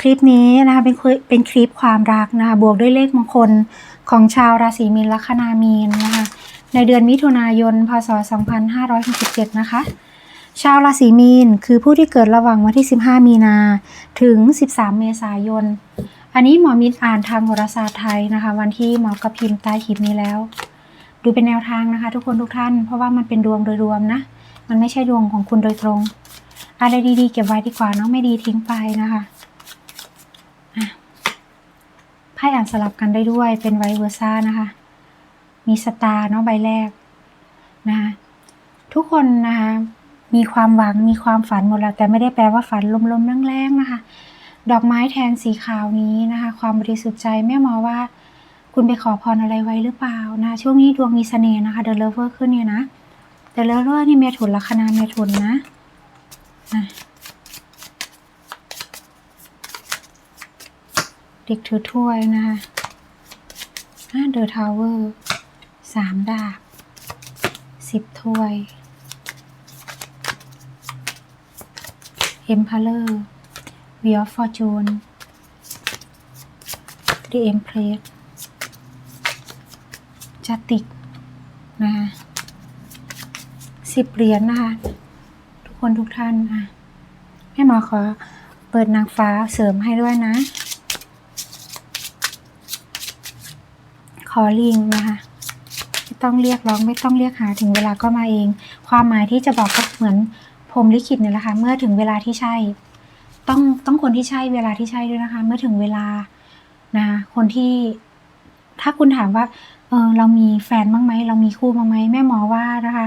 คลิปนี้นะคะเป็นคลิปเป็นคลิปความรักนะคะบวกด้วยเลขมงคลของชาวราศีมีนลัคนามีนนะคะในเดือนมิถุนายน พศ 2567 นะคะ ชาวราศีมีนคือผู้ที่เกิดระหว่างวันที่ 15 มีนาถึง 13 เมษายน อันนี้หมอมิตรอ่านทางโหราศาสตร์ไทยนะคะ วันที่หมอกระพิมพ์ใต้คลิปนี้แล้ว ดูเป็นแนวทางนะคะ ทุกคนทุกท่าน เพราะว่ามันเป็นดวงโดยรวมนะ มันไม่ใช่ดวงของคุณโดยตรง อะไรดีๆ เก็บไว้ดีกว่าเนาะไม่ดีทิ้งไปนะคะ ไพ่อ่านสลับกันได้ด้วยเป็นไวเวอร์ซ่านะคะ มีสตาร์เนาะใบแรกนะคะทุกคนนะคะมีความหวังมีความฝันหมดแล้วแต่ไม่ได้แปลว่าฝันลมๆแรงๆนะคะ ดอกไม้แทนสีขาวนี้นะคะ ความบริสุทธิ์ใจแม่หมอว่า คุณไปขอพรอะไรไว้หรือเปล่านะช่วงนี้ดวงมีเสน่ห์นะคะเด e เลเวอร์ขึ้นเนี่ยนะเด e เลเวอร์นี่เมถุนลัคนาเมถุนนะอะ เด็กถือถ้วยนะคะเดอะทาวเวอร์สามดาบสิบถ้วยเอ็มพาเลอร์วีออฟฟอร์จูนดีเอ็มเพรสจัติกนะคะสิบเหรียญนะคะ ทุกคนทุกท่านอะแม่หมอขอเปิดนางฟ้าเสริมให้ด้วยนะ อลิงนะคะไม่ต้องเรียกร้องไม่ต้องเรียกหาถึงเวลาก็มาเอง ความหมายที่จะบอกก็เหมือนพรมลิขิตเนี่ยแหละค่ะเมื่อถึงเวลาที่ใช่ ต้องต้องคนที่ใช่เวลาที่ใช่ด้วยนะคะ เมื่อถึงเวลานะคะคนที่ถ้าคุณถามว่าเออเรามีแฟนบ้างไหมเรามีคู่บ้างไหมแม่หมอว่านะคะ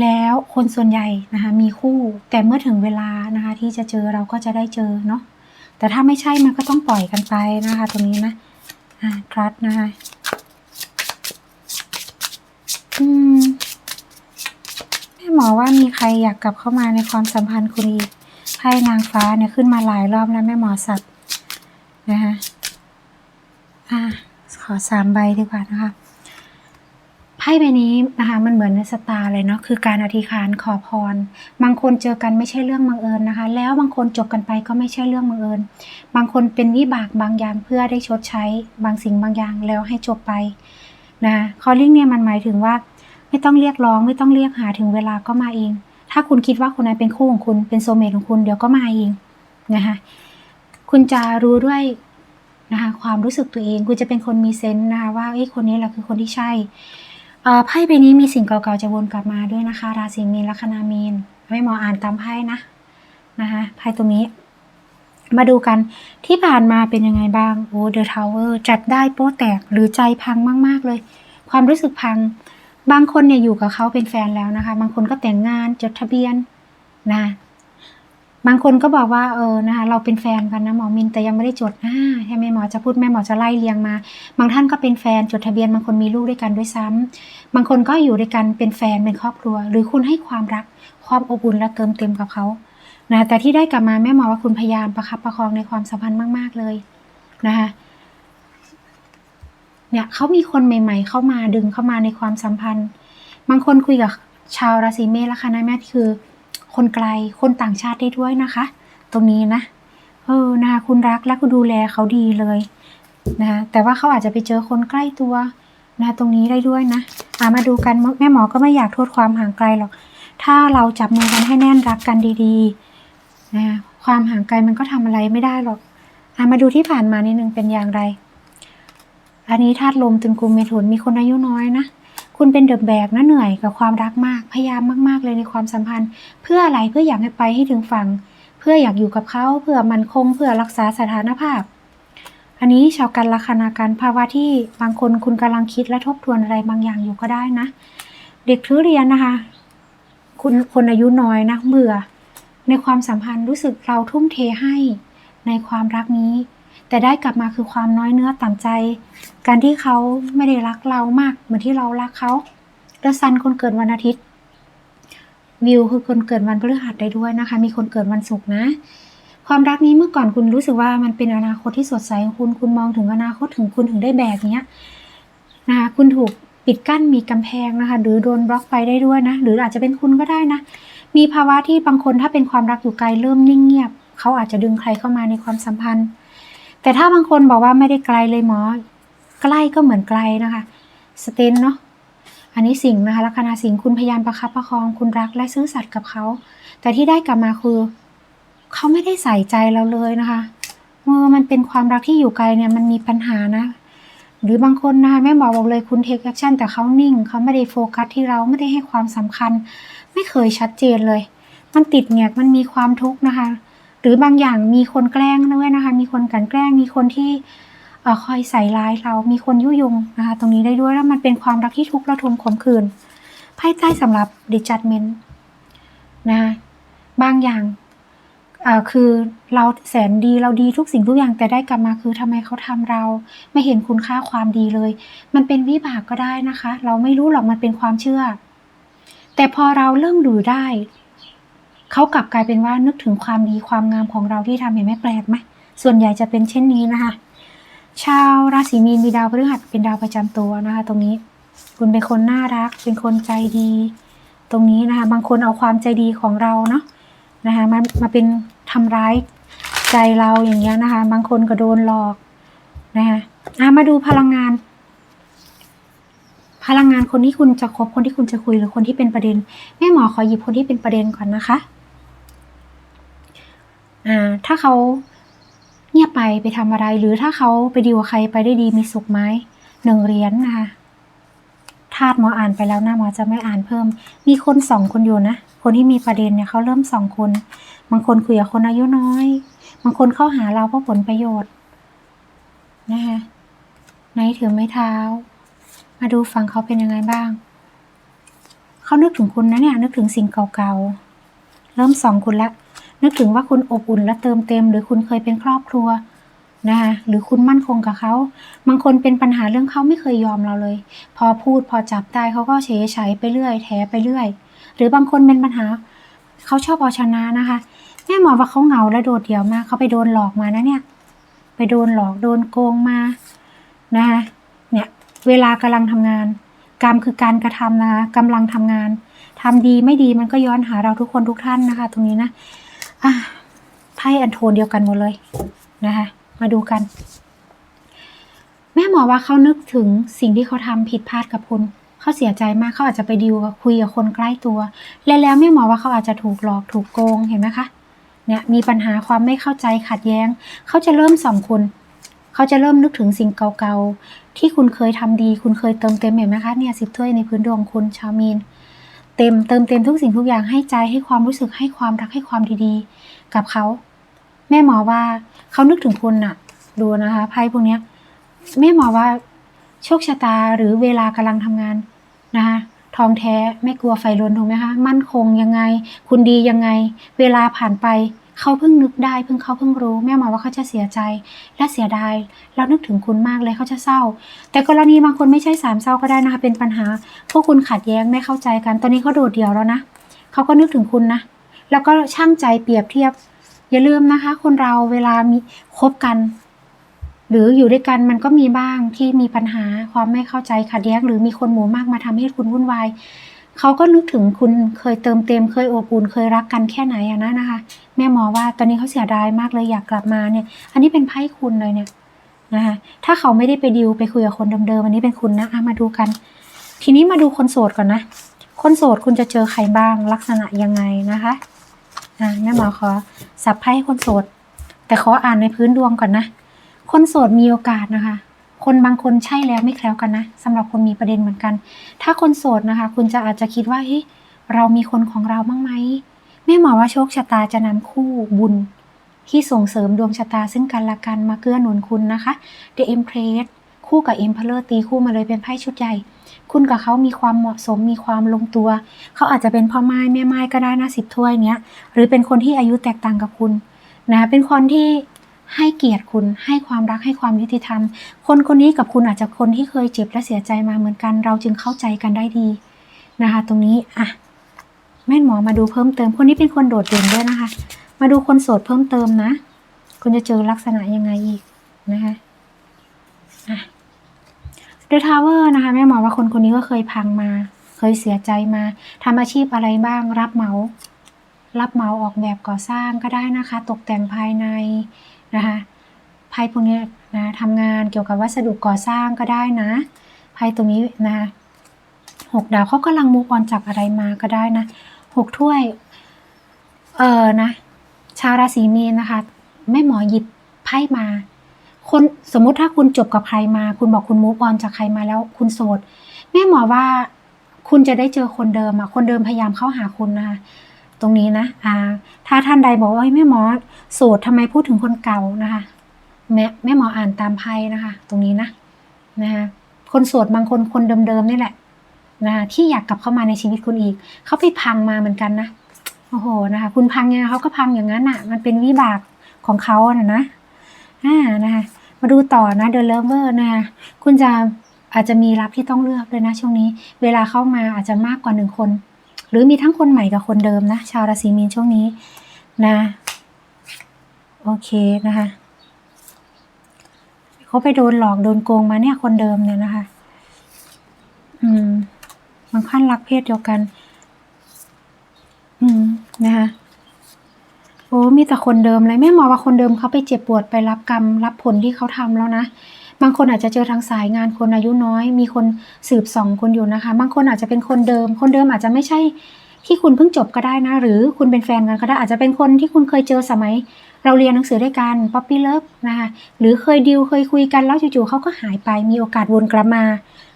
แล้วคนส่วนใหญ่นะคะมีคู่แต่เมื่อถึงเวลานะคะ ที่จะเจอเราก็จะได้เจอเนาะแต่ถ้าไม่ใช่มันก็ต้องปล่อยกันไปนะคะ ตรงนี้นะอ่าทรัสนะคะ อืมแม่หมอว่ามีใครอยากกลับเข้ามาในความสัมพันธ์คุณอีกไพ่นางฟ้าเนี่ยขึ้นมาหลายรอบแล้วแม่หมอสับนะคะอ่าขอสามใบดีกว่านะคะไพ่ใบนี้นะคะมันเหมือนในสตาร์เลยเนาะคือการอธิษฐานขอพร บางคนเจอกันไม่ใช่เรื่องบังเอิญนะคะ แล้วบางคนจบกันไปก็ไม่ใช่เรื่องบังเอิญ บางคนเป็นวิบากบางอย่างเพื่อได้ชดใช้ บางสิ่งบางอย่างแล้วให้จบไป นะคอลลิ่งเนี่ยมันหมายถึงว่า ไม่ต้องเรียกร้องไม่ต้องเรียกหาถึงเวลาก็มาเอง ถ้าคุณคิดว่าคนนั้นเป็นคู่ของคุณเป็นโซเมตของคุณเดี๋ยวก็มาเองนะคะคุณจะรู้ด้วยนะคะความรู้สึกตัวเองคุณจะเป็นคนมีเซนส์นะคะว่าเอ้คนนี้แหละคือคนที่ใช่ไพ่ใบนี้มีสิ่งเก่าๆจะวนกลับมาด้วยนะคะ ราศีมีนลัคนามีนไม่หมออ่านตามไพ่นะนะคะไพ่ตรงนี้ มาดูกันที่ผ่านมาเป็นยังไงบ้างโอ้เดอะทาวเวอร์จัดได้โป๊แตกหรือใจพังมาก ๆ เลย ความรู้สึกพัง บางคนเนี่ยอยู่กับเขาเป็นแฟนแล้วนะคะ บางคนก็แต่งงานจดทะเบียนนะบางคนก็บอกว่าเออนะคะเราเป็นแฟนกันนะหมอมินแต่ยังไม่ได้จดอ่าใช่ไหมหมอจะพูดแม่หมอจะไล่เรียงมา บางท่านก็เป็นแฟนจดทะเบียน บางคนมีลูกด้วยกันด้วยซ้ำบางคนก็อยู่ด้วยกันเป็นแฟนเป็นครอบครัว หรือคุณให้ความรักความอบอุ่นและเติมเต็มกับเขา นะแต่ที่ได้กลับมาแม่หมอว่าคุณพยายามประคับประคองในความสัมพันธ์มาก ๆ เลยนะคะเนี่ยเขามีคนใหม่ ๆ เข้ามาดึงเข้ามาในความสัมพันธ์ บางคนคุยกับชาวราศีเมษแล้วค่ะนะแม่คือ คนไกลคนต่างชาติได้ด้วยนะคะ ตรงนี้นะเออนะคะคุณรักและคุณดูแลเขาดีเลยนะคะแต่ว่าเขาอาจจะไปเจอคนใกล้ตัวนะตรงนี้ได้ด้วยนะอามาดูกันแม่หมอก็ไม่อยากโทษความห่างไกลหรอก ถ้าเราจับมือกันให้แน่นรักกันดีๆ นะความห่างไกลมันก็ทำอะไรไม่ได้หรอกอามาดูที่ผ่านมานิดนึงเป็นอย่างไร อันนี้ธาตุลมตุนกุมเมถุนมีคนอายุน้อยนะคุณเป็นเดอะแบกนะเหนื่อยกับความรักมาก พยายามมาก ๆ เลยในความสัมพันธ์ เพื่ออะไรเพื่ออยากให้ไปให้ถึงฝั่ง เพื่ออยากอยู่กับเขาเพื่อมันคงเพื่อรักษาสถานภาพ อันนี้ชาวกันลัคนาการภาวะที่บางคนคุณกำลังคิดและทบทวนอะไรบางอย่างอยู่ก็ได้นะ เด็กถือเรียนนะคะ คุณคนอายุน้อยนะเบื่อ ในความสัมพันธ์รู้สึกเราทุ่มเทให้ ในความรักนี้ แต่ได้กลับมาคือความน้อยเนื้อต่ำใจ การที่เขาไม่ได้รักเรามากเหมือนที่เรารักเขาแล้วซันคนเกิดวันอาทิตย์ วิวคือคนเกิดวันพฤหัสได้ด้วยนะคะ มีคนเกิดวันศุกร์นะ ความรักนี้เมื่อก่อนคุณรู้สึกว่ามันเป็นอนาคตที่สดใสของคุณ คุณมองถึงอนาคตถึงคุณถึงได้แบกเนี้ยนะคะคุณถูกปิดกั้นมีกำแพงนะคะ หรือโดนบล็อกไปได้ด้วยนะ หรืออาจจะเป็นคุณก็ได้นะ มีภาวะที่บางคนถ้าเป็นความรักอยู่ไกลเริ่มนิ่งเงียบ เขาอาจจะดึงใครเข้ามาในความสัมพันธ์ แต่ถ้าบางคนบอกว่าไม่ได้ไกลเลยหมอ ใกล้ก็เหมือนไกลนะคะ สเตนเนาะ อันนี้สิงนะคะลัคนาสิงคุณพยายามประคับประคองคุณรักและซื่อสัตย์กับเขา แต่ที่ได้กลับมาคือเขาไม่ได้ใส่ใจเราเลยนะคะเมื่อมันเป็นความรักที่อยู่ไกลเนี่ยมันมีปัญหานะ หรือบางคนนะคะแม่หมอบอกเลยคุณเทคแอคชั่นแต่เขานิ่งเขาไม่ได้โฟกัสที่เราไม่ได้ให้ความสำคัญ ไม่เคยชัดเจนเลย มันติดเงียกมันมีความทุกข์นะคะ หรือบางอย่างมีคนแกล้งด้วยนะคะ มีคนกลันแกล้ง มีคนที่คอยใส่ร้ายเรา มีคนยุยงนะคะ ตรงนี้ได้ด้วยแล้วมันเป็นความรักที่ทุกข์ระทมขมขื่นไพ่ใต้สำหรับ d e j u d g m e n t นะบางอย่างคือเราแสนดีเราดีทุกสิ่งทุกอย่างแต่ได้กลับมาคือทำไมเขาทำเรา ไม่เห็นคุณค่าความดีเลย มันเป็นวิบากก็ได้นะคะ เราไม่รู้หรอกมันเป็นความเชื่อ แต่พอเราเริ่มดูได้ เขากลับกลายเป็นว่านึกถึงความดีความงามของเราที่ทำเห็นไหมแปลกไหมส่วนใหญ่จะเป็นเช่นนี้นะคะ ชาวราศีมีนมีดาวพฤหัสเป็นดาวประจำตัวนะคะ ตรงนี้ คุณเป็นคนน่ารัก เป็นคนใจดี ตรงนี้นะคะ บางคนเอาความใจดีของเราเนาะนะคะมามาเป็นทำร้ายใจเราอย่างเงี้ยนะคะ บางคนก็โดนหลอกนะคะะมาดูพลังงาน พลังงานคนที่คุณจะคบคนที่คุณจะคุยหรือคนที่เป็นประเด็น แม่หมอขอหยิบคนที่เป็นประเด็นก่อนนะคะอ่าถ้าเขาเงียบไปไปทำอะไร หรือถ้าเขาไปดีลกับใครไปได้ดีมีสุขไหมหนึ่งเหรียญนะคะธาตุหมออ่านไปแล้วนะหมอจะไม่อ่านเพิ่ม มีคนสองคนอยู่นะ คนที่มีประเด็นเนี่ยเขาเริ่มสองคน บางคนคุยกับคนอายุน้อย บางคนเข้าหาเราเพราะผลประโยชน์นะคะไหนถือไม้เท้า มาดูฝั่งเขาเป็นยังไงบ้าง เขานึกถึงคุณนะเนี่ย นึกถึงสิ่งเก่าๆ เริ่มสองคุณละ นึกถึงว่าคุณอบอุ่นและเติมเต็ม หรือคุณเคยเป็นครอบครัวนะคะหรือคุณมั่นคงกับเขา บางคนเป็นปัญหาเรื่องเขาไม่เคยยอมเราเลย พอพูดพอจับได้เขาก็เฉยเฉยไปเรื่อย แถไปเรื่อย หรือบางคนเป็นปัญหา เขาชอบเอาชนะนะคะแม่หมอว่าเขาเหงาและโดดเดี่ยวมากเขาไปโดนหลอกมานะเนี่ย ไปโดนหลอกโดนโกงมานะคะ เวลากำลังทำงาน กรรมคือการกระทำนะคะกำลังทำงานทำดีไม่ดีมันก็ย้อนหาเราทุกคนทุกท่านนะคะ ตรงนี้นะอะไพ่อันโทนเดียวกันหมดเลยนะคะ มาดูกัน แม่หมอว่าเขานึกถึงสิ่งที่เขาทำผิดพลาดกับคุณเขาเสียใจมากเขาอาจจะไปดิวกับคุยกับคนใกล้ตัว และแล้วแม่หมอว่าเขาอาจจะถูกหลอกถูกโกงเห็นไหมคะเนี่ยมีปัญหาความไม่เข้าใจขัดแย้ง เขาจะเริ่มส่องคุณ เขาจะเริ่มนึกถึงสิ่งเก่าๆ ที่คุณเคยทำดี คุณเคยเติมเต็มเห็นไหมคะเนี่ยสิบถ้วยในพื้นดวงคุณชาวมีน เต็มเติมเต็มทุกสิ่งทุกอย่างให้ใจให้ความรู้สึกให้ความรักให้ความดีๆ กับเขา แม่หมอว่าเขานึกถึงคุณน่ะ ดูนะคะไพ่พวกเนี้ยแม่หมอว่าโชคชะตาหรือเวลากำลังทำงานนะคะทองแท้ไม่กลัวไฟลนถูกไหมคะ มั่นคงยังไง คุณดียังไง เวลาผ่านไป เขาเพิ่งนึกได้เพิ่งเขาเพิ่งรู้ แม่หมอว่าเขาจะเสียใจและเสียดายแล้วนึกถึงคุณมากเลยเขาจะเศร้า แต่กรณีบางคนไม่ใช่สามเศร้าก็ได้นะคะเป็นปัญหา พวกคุณขัดแย้งไม่เข้าใจกัน ตอนนี้เขาโดดเดี่ยวแล้วนะเขาก็นึกถึงคุณนะ แล้วก็ช่างใจเปรียบเทียบ อย่าลืมนะคะ คนเราเวลามีคบกัน หรืออยู่ด้วยกันมันก็มีบ้างที่มีปัญหาความไม่เข้าใจขัดแย้ง หรือมีคนหมู่มากมาทำให้คุณวุ่นวาย เขาก็นึกถึงคุณเคยเติมเต็มเคยอบอุ่นเคยรักกันแค่ไหนอะนะนะคะ แม่หมอว่าตอนนี้เขาเสียดายมากเลยอยากกลับมาเนี่ย อันนี้เป็นไพ่คุณเลยเนี่ยนะคะถ้าเขาไม่ได้ไปดิวไปคุยกับคนเดิมๆอันนี้เป็นคุณนะะมาดูกัน ทีนี้มาดูคนโสดก่อนนะ คนโสดคุณจะเจอใครบ้างลักษณะยังไงนะคะอะแม่หมอขอสับไพ่ให้คนโสด แต่ขออ่านในพื้นดวงก่อนนะ คนโสดมีโอกาสนะคะ คนบางคนใช่แล้วไม่แคล้วกันนะสำหรับคนมีประเด็นเหมือนกัน ถ้าคนโสดนะคะ คุณจะอาจจะคิดว่าเฮ้ยเรามีคนของเราบ้างไหมแม่หมอว่าโชคชะตาจะนำคู่บุญ ที่ส่งเสริมดวงชะตาซึ่งกันและกันมาเกื้อหนุนคุณนะคะ The Empress คู่กับ Emperor ตีคู่มาเลยเป็นไพ่ชุดใหญ่ คุณกับเขามีความเหมาะสมมีความลงตัว เขาอาจจะเป็นพ่อไม้แม่ไม้ก็ได้นะสิบถ้วยเนี้ย หรือเป็นคนที่อายุแตกต่างกับคุณนะเป็นคนที่ ให้เกียรติคุณให้ความรักให้ความยุติธรรม คนคนนี้กับคุณอาจจะคนที่เคยเจ็บและเสียใจมาเหมือนกัน เราจึงเข้าใจกันได้ดีนะคะ ตรงนี้อะแม่หมอมาดูเพิ่มเติม คนนี้เป็นคนโดดเด่นด้วยนะคะ มาดูคนโสดเพิ่มเติมนะ คุณจะเจอลักษณะยังไงอีกนะคะอะ The Tower นะคะแม่หมอว่าคนคนนี้ก็เคยพังมา เคยเสียใจมาทำอาชีพอะไรบ้าง รับเหมา รับเหมาออกแบบก่อสร้างก็ได้นะคะ ตกแต่งภายใน นะคะไพ่พวกนี้นะทำงานเกี่ยวกับวัสดุก่อสร้างก็ได้นะไพ่ตรงนี้นะหกดาวเขากำลังมูฟออนจากอะไรมาก็ได้นะหกถ้วย เออนะ ชาวราศีมีนนะคะแม่หมอหยิบไพ่มา คนสมมุติถ้าคุณจบกับใครมา คุณบอกคุณมูฟออนจากใครมาแล้ว คุณโสด แม่หมอว่าคุณจะได้เจอคนเดิมอะคนเดิมพยายามเข้าหาคุณนะคะ ตรงนี้นะอ่าถ้าท่านใดบอกว่าแม่หมอโสดทำไมพูดถึงคนเก่านะคะ แม่แม่หมออ่านตามไพ่นะคะ ตรงนี้นะนะคะคนโสดบางคนคนเดิมๆนี่แหละนะคะที่อยากกลับเข้ามาในชีวิตคุณอีก เขาไปพังมาเหมือนกันนะโอ้โหนะคะ คุณพังไงเขาก็พังอย่างนั้นอะ มันเป็นวิบากของเขาอะนะอ่านะคะมาดูต่อนะเด e l เลเวอร์นะคะคุณจะอาจจะมีรับที่ต้องเลือกเลยนะช่วงนี้ เวลาเข้ามาอาจจะมากกว่าหนึ่งคน หรือมีทั้งคนใหม่กับคนเดิมนะ ชาวราศีมีนช่วงนี้นะ โอเคนะคะเขาไปโดนหลอกโดนโกงมาเนี่ยคนเดิมเนี่ยนะคะ อืมบางขั้นรักเพศเดียวกัน อืมนะคะโอ้มีแต่คนเดิมเลยแม่หมอว่าคนเดิมเขาไปเจ็บปวดไปรับกรรม รับผลที่เขาทำแล้วนะ บางคนอาจจะเจอทางสายงานคนอายุน้อย มีคนสืบสองคุณอยู่นะคะ บางคนอาจจะเป็นคนเดิม คนเดิมอาจจะไม่ใช่ที่คุณเพิ่งจบก็ได้นะ หรือคุณเป็นแฟนกันก็ได้อาจจะเป็นคนที่คุณเคยเจอสมัย เราเรียนหนังสือด้วยกันป๊อปปี้เลิฟนะคะหรือเคยดิวเคยคุยกันแล้วจู่ๆเขาก็หายไปมีโอกาสวนกลับมา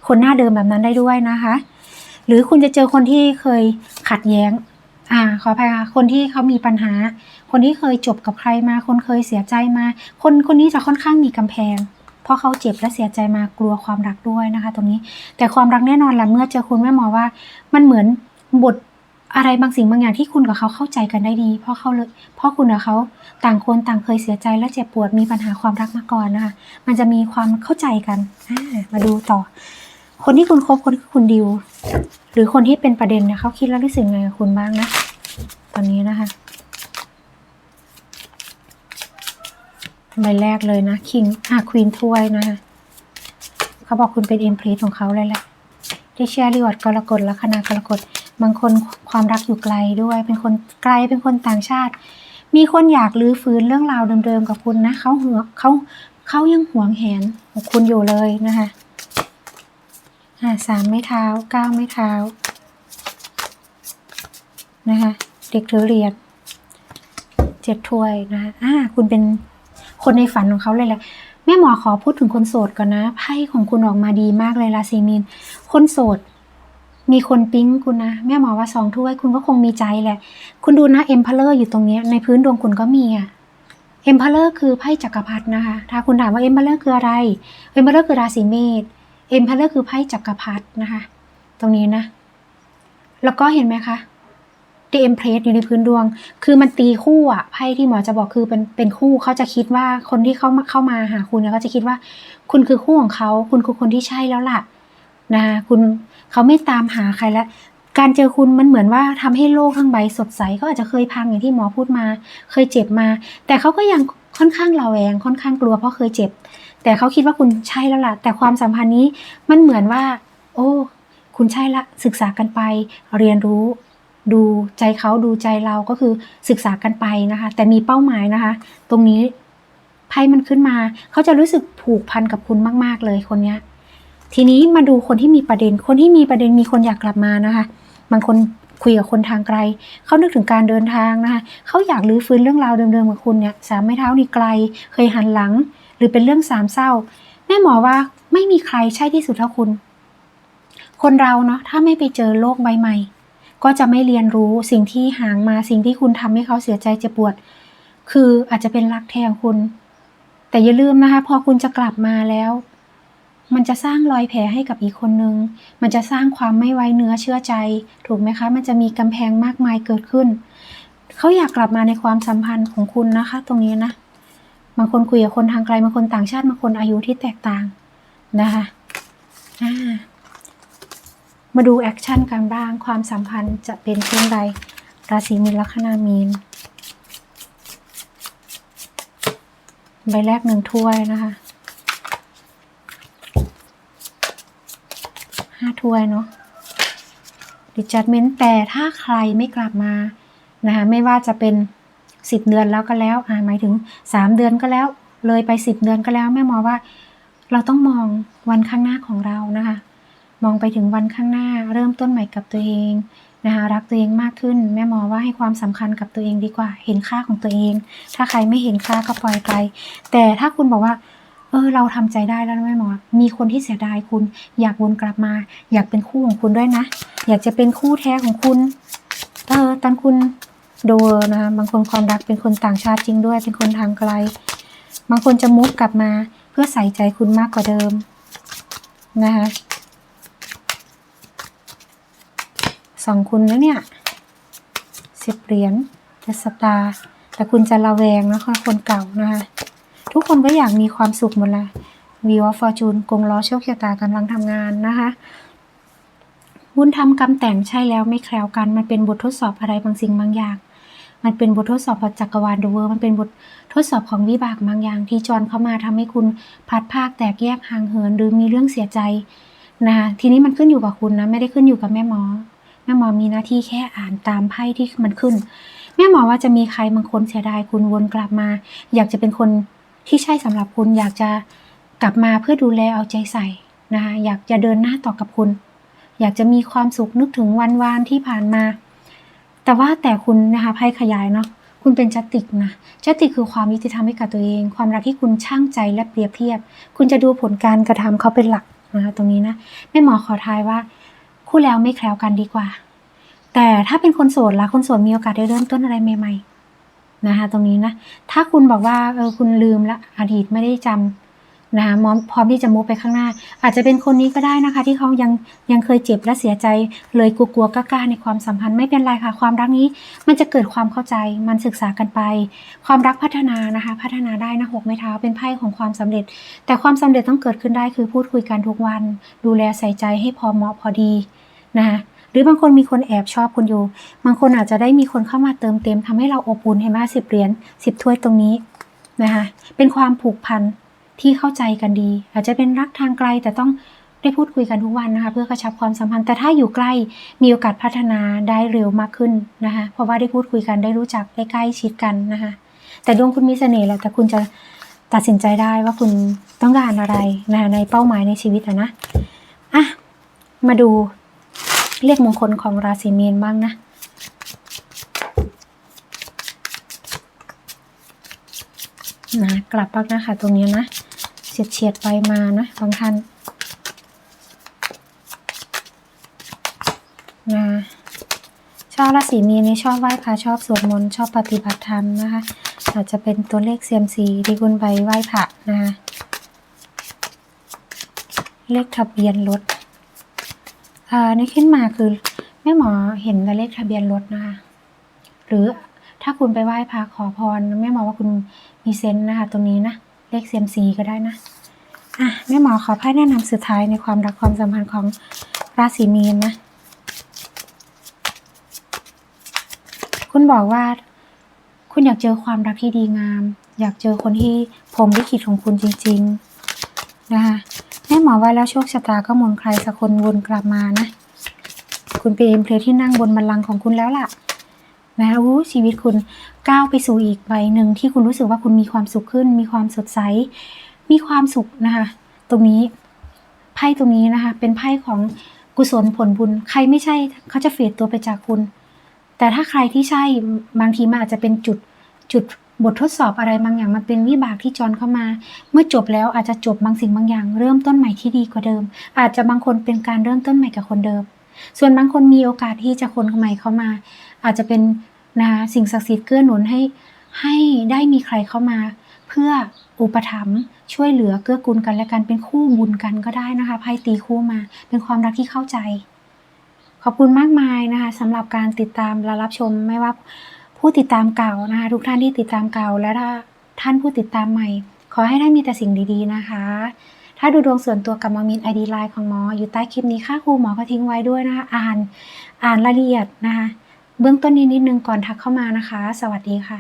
คนหน้าเดิมแบบนั้นได้ด้วยนะคะ หรือคุณจะเจอคนที่เคยขัดแย้งอ่าขออภัยค่ะคนที่เขามีปัญหา คนที่เคยจบกับใครมา คนเคยเสียใจมา คนคนนี้จะค่อนข้างมีกำแพง เพราะเขาเจ็บและเสียใจมากลัวความรักด้วยนะคะ ตรงนี้ แต่ความรักแน่นอนละเมื่อเจอคุณแม่หมอว่า มันเหมือนบทอะไรบางสิ่งบางอย่างที่คุณกับเขาเข้าใจกันได้ดี เพราะเขาเลยเพราะคุณกับเขาต่างคนต่างเคยเสียใจและเจ็บปวดมีปัญหาความรักมาก่อนนะคะ มันจะมีความเข้าใจกันมาดูต่อ คนที่คุณคบคนที่คุณดิว หรือคนที่เป็นประเด็นเนี่ยเขาคิดแล้วรู้สึกไงกับคุณบ้างนะ ตอนนี้นะคะ ใบแรกเลยนะคิงอะควีนถ้วยนะคะเขาบอกคุณเป็นเอ็มพลีของเขาเลยแหละที่เชียร์รีวอร์ดกรกฎละคณะกรกฎบางคนความรักอยู่ไกลด้วย เป็นคนไกลเป็นคนต่างชาติ มีคนอยากลื้อฟื้นเรื่องราวเดิมๆกับคุณนะเขาหัวเขาเขายังหวงแหนของคุณอยู่เลยนะคะอ่าสามไม้เท้าเก้าไม้เท้านะคะเด็กถือเหรียญเจ็ดถ้วยนะคะอ่าคุณเป็น คนในฝันของเขาเลยแหละแม่หมอขอพูดถึงคนโสดก่อนนะไพ่ของคุณออกมาดีมากเลยราศีมีน คนโสด มีคนปิ๊งคุณนะ แม่หมอว่าสองถ้วยคุณก็คงมีใจแหละ คุณดูนะเอ็มพเลอร์อยู่ตรงนี้ในพื้นดวงคุณก็มีอะเอ็มพเลอร์คือไพ่จักรพรรดินะคะ ถ้าคุณถามว่าเอ็มพเลอร์คืออะไรเอ็มพเลอร์คือราศีเมษเอ็มพเลอร์คือไพ่จักรพรรดินะคะ ตรงนี้นะ แล้วก็เห็นไหมคะ ดีเอ็มเพลสอยู่ในพื้นดวง คือมันตีคู่อะไพ่ที่หมอจะบอกคือเป็นเป็นคู่เขาจะคิดว่าคนที่เข้ามาเข้ามาหาคุณเนี่ยเขาจะคิดว่า คุณคือคู่ของเขาคุณคือคนที่ใช่แล้วล่ะนะคะคุณเขาไม่ตามหาใครแล้วการเจอคุณมันเหมือนว่าทำให้โลกทั้งใบสดใสก็อาจจะเคยพังอย่างที่หมอพูดมา เคยเจ็บมา แต่เขาก็ยังค่อนข้างระแวง ค่อนข้างกลัวเพราะเคยเจ็บ แต่เขาคิดว่าคุณใช่แล้วล่ะ แต่ความสัมพันธ์นี้มันเหมือนว่า โอ้ คุณใช่ละศึกษากันไปเรียนรู้ ดูใจเขาดูใจเราก็คือศึกษากันไปนะคะ แต่มีเป้าหมายนะคะ ตรงนี้ไพ่มันขึ้นมา เขาจะรู้สึกผูกพันกับคุณมาก ๆ เลยคนเนี้ย ทีนี้มาดูคนที่มีประเด็น คนที่มีประเด็นมีคนอยากกลับมานะคะ บางคนคุยกับคนทางไกล เขานึกถึงการเดินทางนะคะเขาอยากรื้อฟื้นเรื่องราวเดิมๆกับคุณเนี่ยสามไม้เท้านี่ไกล เคยหันหลัง หรือเป็นเรื่องสามเศร้า แม่หมอว่าไม่มีใครใช่ที่สุดเท่าคุณ คนเราเนาะถ้าไม่ไปเจอโลกใบใหม่ ก็จะไม่เรียนรู้สิ่งที่ห่างมาสิ่งที่คุณทำให้เขาเสียใจเจ็บปวด คืออาจจะเป็นรักแท้ของคุณ แต่อย่าลืมนะคะ พอคุณจะกลับมาแล้ว มันจะสร้างรอยแผลให้กับอีกคนนึง มันจะสร้างความไม่ไว้เนื้อเชื่อใจ ถูกไหมคะ มันจะมีกำแพงมากมายเกิดขึ้น เขาอยากกลับมาในความสัมพันธ์ของคุณนะคะ ตรงนี้นะ บางคนคุยกับคนทางไกล บางคนต่างชาติ บางคนอายุที่แตกต่างนะคะ อ่า มาดูแอคชั่นกันบ้างความสัมพันธ์จะเป็นเช่นไรราศีมีนลัคนามีน ใบแรกหนึ่งถ้วยนะคะห้าถ้วยเนาะดิจัดเมนแต่ถ้าใครไม่กลับมานะคะไม่ว่าจะเป็นสิบเดือนแล้วก็แล้วอ่าหมายถึงสามเดือนก็แล้ว เลยไปสิบเดือนก็แล้วแม่หมอว่า เราต้องมองวันข้างหน้าของเรานะคะ มองไปถึงวันข้างหน้า เริ่มต้นใหม่กับตัวเองนะคะรักตัวเองมากขึ้น แม่หมอว่าให้ความสำคัญกับตัวเองดีกว่า เห็นค่าของตัวเอง ถ้าใครไม่เห็นค่าก็ปล่อยไป แต่ถ้าคุณบอกว่า เออเราทำใจได้แล้วแม่หมอ มีคนที่เสียดายคุณ อยากวนกลับมา อยากเป็นคู่ของคุณด้วยนะ อยากจะเป็นคู่แท้ของคุณเออตอนคุณดูนะคะบางคนความรักเป็นคนต่างชาติจริงด้วย เป็นคนทางไกล บางคนจะมุกกลับมาเพื่อใส่ใจคุณมากกว่าเดิมนะคะ สองคุณนะเนี่ยสิบเหรียญเดสตาร์แต่คุณจะระแวงนะคะคนเก่านะคะทุกคนก็อยากมีความสุขหมดละวีวฟอร์จูนกงล้อโชคชะตากำลังทำงานนะคะบุญทำกรรมแต่งใช่แล้วไม่แคล้วกัน มันเป็นบททดสอบอะไรบางสิ่งบางอย่าง มันเป็นบททดสอบของจักรวาลดอะเวิร์มันเป็นบททดสอบของวิบากบางอย่าง ที่จรเข้ามาทำให้คุณพัดภาคแตกแยกห่างเหินหรือมีเรื่องเสียใจนะคะทีนี้มันขึ้นอยู่กับคุณนะไม่ได้ขึ้นอยู่กับแม่หมอ ม่หมอมีหน้าที่แค่อ่านตามไพ่ที่มันขึ้น แม่หมอว่าจะมีใครบางคนเสียดายคุณวนกลับมา อยากจะเป็นคนที่ใช่สำหรับคุณอยากจะกลับมาเพื่อดูแลเอาใจใส่นะคะอยากจะเดินหน้าต่อกับคุณ อยากจะมีความสุขนึกถึงวันวานที่ผ่านมา แต่ว่าแต่คุณนะคะไพ่ขยายเนาะคุณเป็นจัตติกนะจัตติกคือความยุติธรรมให้กับตัวเอง ความรักที่คุณช่างใจและเปรียบเทียบ คุณจะดูผลการกระทำเขาเป็นหลักนะคะตรงนี้นะแม่หมอขอทายว่า คู่แล้วไม่แคล้วกันดีกว่า แต่ถ้าเป็นคนโสดละคนโสดมีโอกาสได้เริ่มต้นอะไรใหม่ ๆ นะคะตรงนี้นะ ถ้าคุณบอกว่าเออคุณลืมละอดีตไม่ได้จำ นะคะพร้อมที่จะมุกไปข้างหน้า อาจจะเป็นคนนี้ก็ได้นะคะ ที่เขายังยังเคยเจ็บและเสียใจ เลยกลัวๆกล้าๆในความสัมพันธ์ไม่เป็นไรค่ะ ความรักนี้ มันจะเกิดความเข้าใจมันศึกษากันไป ความรักพัฒนานะคะ พัฒนาได้นะหกไม้เท้าเป็นไพ่ของความสำเร็จ แต่ความสำเร็จต้องเกิดขึ้นได้คือพูดคุยกันทุกวัน ดูแลใส่ใจให้พอเหมาะพอดีนะคะหรือบางคนมีคนแอบชอบคุณอยู่ บางคนอาจจะได้มีคนเข้ามาเติมเต็มทำให้เราอบอุ่นเห็นไหมสิบเหรียญสิบถ้วยตรงนี้นะคะเป็นความผูกพัน ที่เข้าใจกันดี อาจจะเป็นรักทางไกลแต่ต้องได้พูดคุยกันทุกวันนะคะ เพื่อกระชับความสัมพันธ์แต่ถ้าอยู่ใกล้มีโอกาสพัฒนาได้เร็วมากขึ้นนะคะ เพราะว่าได้พูดคุยกันได้รู้จักได้ใกล้ชิดกันนะคะ แต่ดวงคุณมีเสน่ห์แหละแต่คุณจะตัดสินใจได้ว่าคุณต้องการอะไรนะในเป้าหมายในชีวิตนะอะมาดูเลขมงคลของราศีมีนบ้างนะนะกลับบ้างนะคะตรงนี้นะ ฉียดเฉียดๆไปมานะบางท่านนะชอบราศีมีนชอบไหว้พระชอบสวดมนต์ชอบปฏิบัติธรรมนะคะอาจจะเป็นตัวเลขเซียมซีที่คุณไปไหว้พระนะคะเลขทะเบียนรถอ่านี่ขึ้นมาคือแม่หมอเห็นแต่เลขทะเบียนรถนะคะหรือถ้าคุณไปไหว้พระขอพรแม่หมอว่าคุณมีเซนต์นะคะตรงนี้นะ เลขเซียมซีก็ได้นะ อะแม่หมอขอไพ่แนะนำสุดท้ายในความรักความสัมพันธ์ของราศีมีนนะ คุณบอกว่า คุณอยากเจอความรักที่ดีงาม อยากเจอคนที่พรมลิขิตของคุณจริง ๆ นะคะแม่หมอว่าแล้วโชคชะตาก็หมุนใครสักคนวนกลับมานะ คุณเป็นเอ็มเพลที่นั่งบนบัลลังก์ของคุณแล้วล่ะ นะอู้ชีวิตคุณก้าวไปสู่อีกใบหนึ่งที่คุณรู้สึกว่าคุณมีความสุขขึ้น มีความสดใส มีความสุขนะคะ ตรงนี้ไพ่ตรงนี้นะคะ เป็นไพ่ของกุศลผลบุญ ใครไม่ใช่เขาจะเฟดตัวไปจากคุณ แต่ถ้าใครที่ใช่บางทีมันอาจจะเป็นจุดจุดบททดสอบอะไรบางอย่างมันเป็นวิบากที่จรเข้ามา เมื่อจบแล้วอาจจะจบบางสิ่งบางอย่าง เริ่มต้นใหม่ที่ดีกว่าเดิม อาจจะบางคนเป็นการเริ่มต้นใหม่กับคนเดิม ส่วนบางคนมีโอกาสที่จะคนใหม่เข้ามา อาจจะเป็น นะสิ่งศักดิ์สิทธิ์เกื้อหนุนให้ให้ได้มีใครเข้ามา เพื่ออุปถัมภ์ช่วยเหลือเกื้อกูลกันและกันเป็นคู่บุญกันก็ได้นะคะไพ่ตีคู่มา เป็นความรักที่เข้าใจ ขอบคุณมากมายนะคะสำหรับการติดตามและรับชมไม่ว่าผู้ติดตามเก่านะคะ ทุกท่านที่ติดตามเก่าและถ้าท่านผู้ติดตามใหม่ ขอให้ได้มีแต่สิ่งดีๆนะคะ ถ้าดูดวงส่วนตัวกับมอมินไอดีไลน์ของหมออยู่ใต้คลิปนี้ค่าครูหมอก็ทิ้งไว้ด้วยนะคะ อ่านอ่านรายละเอียดนะคะ เบื้องต้นนี้นิดนึงก่อนทักเข้ามานะคะ สวัสดีค่ะ